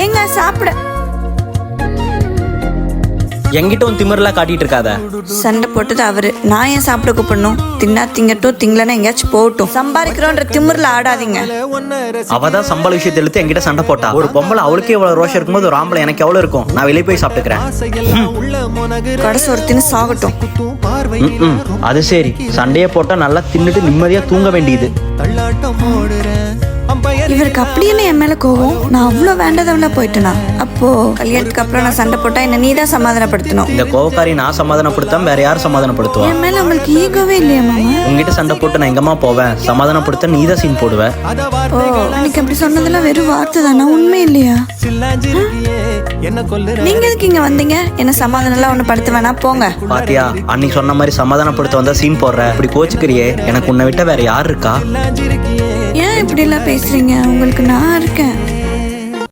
ஏங்க சாப்பிட. என்கிட்ட உன் திமிரெல்லாம் காட்டிட்டு இருக்காத. சண்டை போட்டது அவரு. நான் ஏன் சாப்பிட கூப்பிடணும்? தின்னா திங்கட்டும் திங்களனா எங்கேயாச்சும் போகட்டும். சம்பாதிக்கிறோன்ற திமிர்ல ஆடாதீங்க. அவ தான் சம்பள விஷயத்தை எடுத்து என்கிட்ட சண்டை போட்டா. ஒரு பொம்பளை அவளுக்கே இவ்வளவு ரோஷம் இருக்கும்போது ஒரு ஆம்பளை எனக்கு எவ்வளவு இருக்கும்? நான் வெளியே போய் சாப்பிட்டுக்கிறேன். கடைசி ஒரு தின்னு சாகட்டும். அது சரி. சண்டையை போட்டா நல்லா தின்னுட்டு நிம்மதியா தூங்க வேண்டியது. இவருக்கு அப்படின்னு என் மேல கோவம். நான் அவ்வளோ வேண்டாதவளா போயிட்டேனா? அப்போ கல்யாணத்துக்கு அப்புறம் நான் சண்டை போட்டா என்ன நீ தான் சமாதானப்படுத்தணும். இந்த கோவக்காரி நான் சமாதானப்படுத்தாம வேற யார் சமாதானப்படுத்துவா? என் மேல உங்களுக்கு ஈகோவே இல்லையா மாமா? உங்ககிட்ட சண்டை போட்டு நான் எங்கம்மா போவேன்? சமாதானப்படுத்த நீ தான் சீன் போடுவ. ஓ அன்னைக்கு அப்படி சொன்னதெல்லாம் வெறும் வார்த்தை தானா? உண்மை இல்லையா? நீங்க எதுக்கு இங்க வந்தீங்க? என்ன சமாதானம்லாம் ஒண்ணு படுத்த வேணாம் போங்க. பாத்தியா அன்னைக்கு சொன்ன மாதிரி சமாதானப்படுத்த வந்தா சீன் போடுற. இப்படி கோச்சுக்கிறியே எனக்கு உன்னை விட்ட வேற யார் இருக்கா? ஏன் இப்படி எல்லாம் பேசுறீங்க. உங்களுக்கு நான் இருக்கேன்.